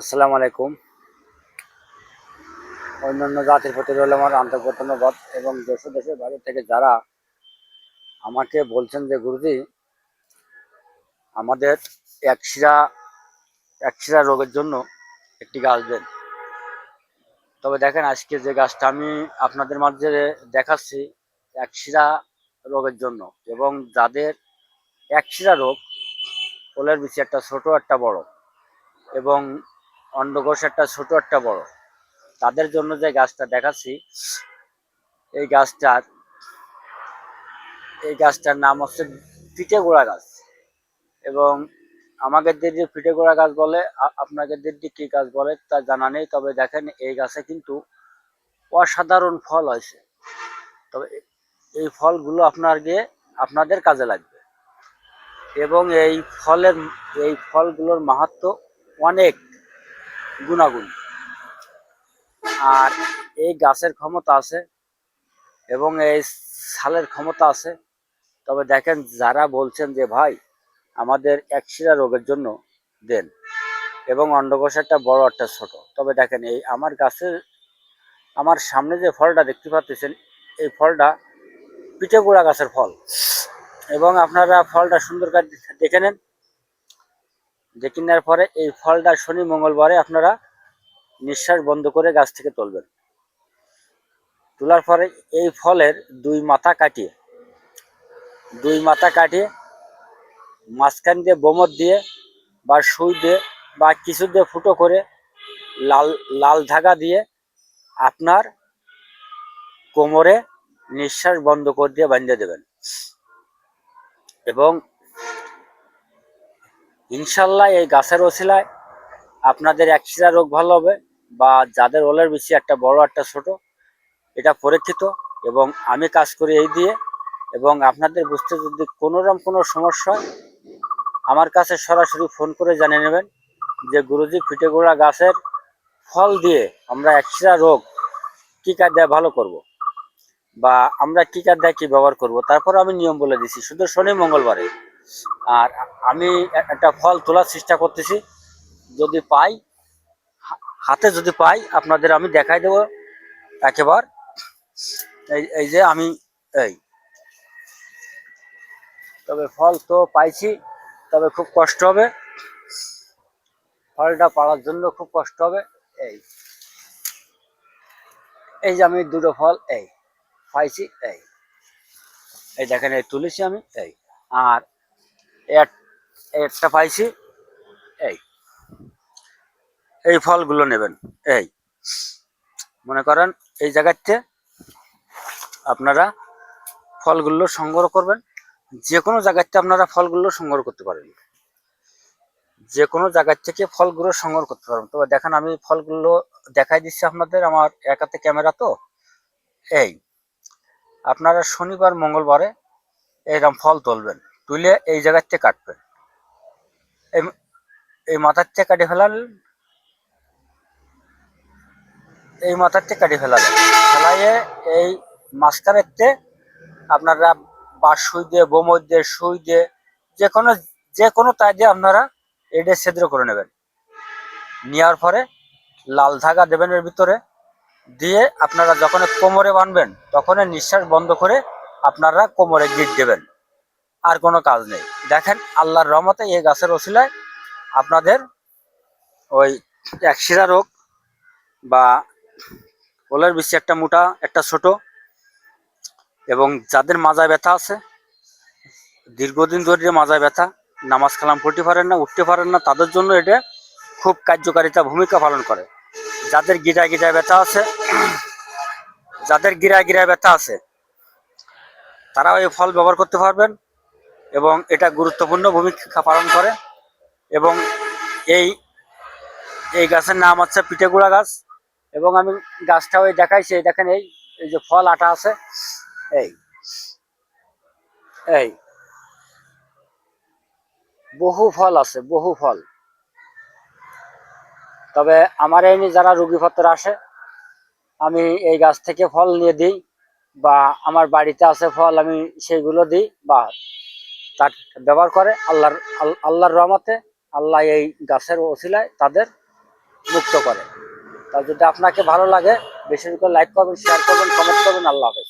আসসালামু আলাইকুম। অন্যান্য জাতির প্রতি রইল আমার আন্তরিক ধন্যবাদ এবং দেশ দেশের বাইরে থেকে যারা আমাকে বলছেন যে, গুরুজি, আমাদের একশিরা একশিরা রোগের জন্য একটি গাছ দেন। তবে দেখেন, আজকে যে গাছটা আমি আপনাদের মাঝে দেখাচ্ছি একশিরা রোগের জন্য এবং যাদের একশিরা রোগ, কোলের বিচি একটা ছোট, একটা বড় এবং অন্ডকোষ একটা ছোট একটা বড়। তাদের জন্য যে গাছটা দেখাচ্ছি, এই গাছটার এই গাছটার নাম হচ্ছে পিঠে গোড়া গাছ। এবং আমাদের দিদি পিঠে গোড়া গাছ বলে আপনাদের দিদি কি গাছ বলে তা জানা নেই, তবে দেখেন এই গাছে কিন্তু অসাধারণ ফল হয়েছে। তবে এই ফলগুলো আপনার গিয়ে আপনাদের কাজে লাগবে। এবং এই ফলের, এই ফলগুলোর মাহাত্ম অনেক। গুণাগুণ। আর এই গাছের ক্ষমতা আছে এবং এই ছালের ক্ষমতা আছে। তবে দেখেন যারা বলছেন যে, ভাই, আমাদের একশিরা রোগের জন্য দেন এবং অন্ডকোষ একটা বড়, একটা ছোট। তবে দেখেন এই আমার গাছের, আমার সামনে যে ফলটা দেখতে পাচ্ছেন, এই ফলটা পিঠে গোড়া গাছের ফল। এবং আপনারা ফলটা সুন্দর দেখে নেন। দেখে নেওয়ার পরে এই ফলটা শনি, মঙ্গলবারে আপনারা নিঃশ্বাস বন্ধ করে গাছ থেকে তুলবেন। তোলার পরে এই ফলের দুই মাথা কাটিয়ে, দুই মাথা কাটিয়ে মাঝখান দিয়ে বোমর দিয়ে বা সুই দিয়ে বা কিছু দিয়ে ফুটো করে লাল লাল ধাগা দিয়ে আপনার কোমরে নিঃশ্বাস বন্ধ করে দিয়ে বাঁধিয়ে দেবেন। এবং ইনশাল্লাহ এই গাছের ওসিলায় আপনাদের একশিরা রোগ ভালো হবে বা যাদের ওলের বেশি একটা বড় একটা ছোট, এটা পরীক্ষিত এবং আমি কাজ করি এই দিয়ে এবং আপনাদের বুঝতে যদি কোনোরকম কোনো সমস্যা হয়, আমার কাছে সরাসরি ফোন করে জানিয়ে নেবেন যে গুরুজি ফিটেগোড়া গাছের ফল দিয়ে আমরা একশিরা রোগ কী কাজ দেয় ভালো করব। বা আমরা কী কাজ দেয় কী ব্যবহার করব, তারপর আমি নিয়ম বলে দিছি, শুধু শনি মঙ্গলবারে আর আমি একটা ফল তোলার চেষ্টা করতেছি। যদি পাই হাতে যদি পাই, আপনাদের আমি দেখাই দেবো একেবার। এই এই যে আমি, এই। তবে ফল তো পাইছি, তবে খুব কষ্ট হবে। ফলটা পাওয়ার জন্য খুব কষ্ট হবে। এই। এই যে আমি দুটো ফল, এই, পাইছি, এই। এই দেখেন, এই তুলেছি আমি, এই। আর একটা পাইছি, এই। এই ফলগুলো নেবেন, এই। মনে করেন এই জায়গাতে আপনারা ফলগুলো সংগ্রহ করবেন যে কোনো জায়গাতে আপনারা ফলগুলো সংগ্রহ করতে পারেন। যে কোনো জায়গার থেকে ফলগুলো সংগ্রহ করতে পারবেন তবে দেখেন আমি ফলগুলো দেখাই দিচ্ছি আপনাদের, আমার একাতে ক্যামেরা তো। এই, আপনারা শনিবার, মঙ্গলবারে এইরকম ফল তুলবেন। তুলে এই জায়গার থেকে কাটবেন এই মাথার থেকে কাটে ফেলালেন এই মাথার থেকে কাটে ফেলালেন ফেলাইয়ে এই মাঝখানেরতে আপনারা বা সুই দিয়ে, বোমর দিয়ে, সুই দিয়ে, যে কোনো যে কোনো তাই দিয়ে আপনারা এটা ছিদ্র করে নেবেন। নেওয়ার পরে লাল ধাগা দেবেন এর ভিতরে। দিয়ে আপনারা যখন কোমরে বানবেন তখন নিঃশ্বাস বন্ধ করে আপনারা কোমরে গিট দেবেন। আর কোনো কাজ নেই। দেখেন, আল্লাহর রহমতে এই গাছের ওসিলায় আপনাদের ওই একশিরা রোগ বা ওলের বেশি একটা মোটা, একটা ছোট এবং যাদের মাজায় ব্যথা আছে, দীর্ঘদিন ধরে মাজায় ব্যথা, নামাজ কালাম পড়তে পারেন না, উঠতে পারেন না, তাদের জন্য এটা খুব কার্যকারিতা ভূমিকা পালন করে। যাদের গিরায় গিরায় ব্যথা আছে, যাদের গিরায় গিরায় ব্যথা আছে তারাও এই ফল ব্যবহার করতে পারবেন। এবং এটা গুরুত্বপূর্ণ ভূমিকা পালন করে এবং এই এই গাছের নাম হচ্ছে পিঠেগুড়া গাছ এবং আমি গাছটাও এই দেখাইছি, এই দেখেন এই এই যে ফল আটা আছে, এই এই, বহু ফল আছে, বহু ফল। তবে আমার এই নিয়ে যারা রুগীপত্র আসে, আমি এই গাছ থেকে ফল নিয়ে দিই বা আমার বাড়িতে আছে ফল আমি সেইগুলো দিই বা তার ব্যবহার করে আল্লাহর আল্লাহর রহমতে আল্লাহ এই গাছের ওসিলায় তাদের মুক্ত করে। তা যদি আপনাকে ভালো লাগে, বেশি করে লাইক করবেন শেয়ার করবেন কমেন্ট করবেন, আল্লাহ হাফেজ।